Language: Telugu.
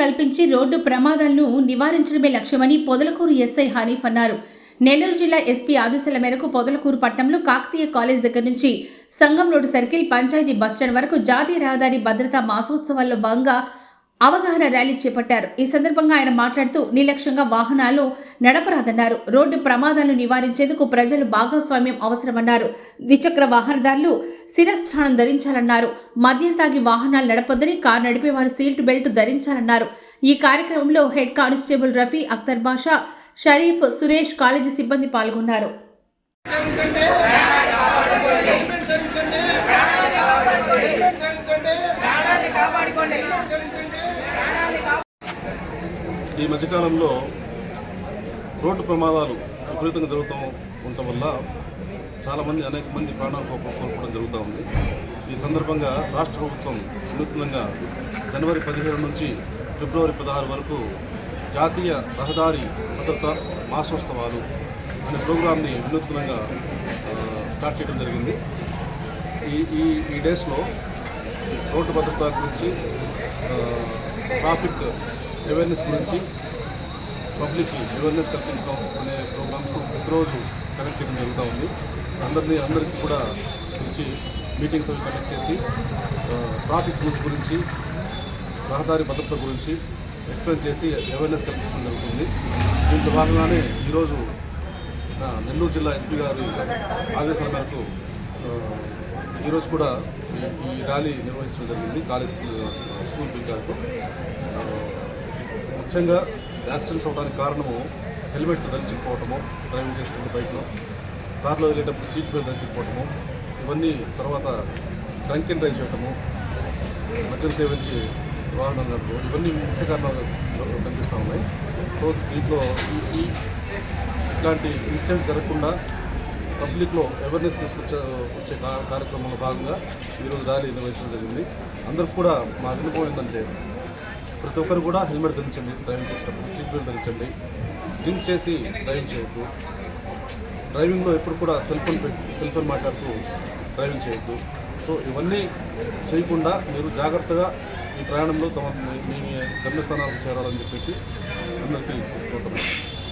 కల్పించి రోడ్డు ప్రమాదాలను నివారించడమే లక్ష్యమని పొదలకూరు ఎస్ఐ హనీఫ్ అన్నారు. నెల్లూరు జిల్లా ఎస్పీ ఆదేశాల మేరకు పొదలకూరు పట్టణంలో కాకతీయ కాలేజ్ దగ్గర నుంచి Sangam road circle panchayati bus stand వరకు జాతీయ రహదారి భద్రతా మాసోత్సవాల్లో భాగంగా అవగాహన ర్యాలీ చేపట్టారు. ఈ సందర్భంగా ఆయన మాట్లాడుతూ నిర్లక్ష్యంగా వాహనాలు నడపరాదన్నారు. రోడ్డు ప్రమాదాలను నివారించేందుకు ప్రజలు భాగస్వామ్యం అవసరమన్నారు. ద్విచక్ర వాహనదారులు శిరస్థానం ధరించాలన్నారు. మద్యం తాగి వాహనాలు నడపొద్దని కారు నడిపేవారు సీట్ బెల్ట్ ధరించాలన్నారు. ఈ కార్యక్రమంలో head constable Rafi Akhtar Basha Sharif Suresh college సిబ్బంది పాల్గొన్నారు. ఈ మధ్యకాలంలో రోడ్డు ప్రమాదాలు విపరీతంగా జరుగుతూ ఉండటం వల్ల చాలామంది అనేక మంది ప్రాణాలు కోల్పోవడం జరుగుతూ ఉంది. ఈ సందర్భంగా రాష్ట్ర ప్రభుత్వం వినూత్నంగా జనవరి పదిహేడు నుంచి ఫిబ్రవరి పదహారు వరకు జాతీయ రహదారి భద్రత మాసోత్సవాలు అనే ప్రోగ్రామ్ని వినూత్నంగా స్టార్ట్ చేయడం జరిగింది. ఈ ఈ ఈ డేస్లో రోడ్డు భద్రత గురించి ట్రాఫిక్ అవేర్నెస్ గురించి పబ్లిక్కి అవేర్నెస్ కల్పించడం అనే ప్రోగ్రామ్స్ ప్రతిరోజు కనెక్ట్ చేయడం జరుగుతూ ఉంది. అందరినీ అందరికీ కూడా పిలిచి మీటింగ్స్ అవి కనెక్ట్ చేసి ట్రాఫిక్ రూల్స్ గురించి రహదారి భద్రత గురించి ఎక్స్ప్లెయిన్ చేసి అవేర్నెస్ కల్పించడం జరుగుతుంది. దీంట్లో భాగంగానే ఈరోజు నెల్లూరు జిల్లా ఎస్పీ గారి ఆదేశాల మేరకు ఈరోజు కూడా ఈ- ర్యాలీ నిర్వహించడం జరిగింది కాలేజ్ స్కూల్ పిల్లలతో ముఖ్యంగా యాక్సిడెంట్స్ అవడానికి కారణము హెల్మెట్ ధరించకపోవటము డ్రైవింగ్ చేసుకుంటే బైక్లో. కార్లో వెళ్ళేటప్పుడు సీట్ బెల్ట్ ధరించకపోవటము ఇవన్నీ తర్వాత డ్రంక్ అండ్ డ్రైవ్ చేయటము మద్యం సేవించి వాహనం నడపడం ఇవన్నీ ముఖ్య కారణాలు కనిపిస్తూ ఉన్నాయి. సో దీంట్లో ఈ- ఇట్లాంటి ఇన్సిడెంట్స్ జరగకుండా పబ్లిక్లో అవేర్నెస్ తీసుకొచ్చే వచ్చే కార్యక్రమంలో భాగంగా ఈరోజు ర్యాలీ నిర్వహించడం జరిగింది. అందరికి కూడా మా అనుభవం ఏంటంటే ప్రతి ఒక్కరు కూడా హెల్మెట్ ధరించండి డ్రైవింగ్ చేసేటప్పుడు సీట్ బెల్ట్ ధరించండి. డ్రింక్ చేసి డ్రైవింగ్ చేయొద్దు. డ్రైవింగ్లో ఎప్పుడు కూడా సెల్ ఫోన్ పెట్టి సెల్ ఫోన్ మాట్లాడుతూ డ్రైవింగ్ చేయొద్దు. సో ఇవన్నీ చేయకుండా మీరు జాగ్రత్తగా ఈ ప్రయాణంలో తమ మీ గమ్యస్థానాలకు చేరాలని చెప్పేసి అందరికీ కోరుతున్నాను.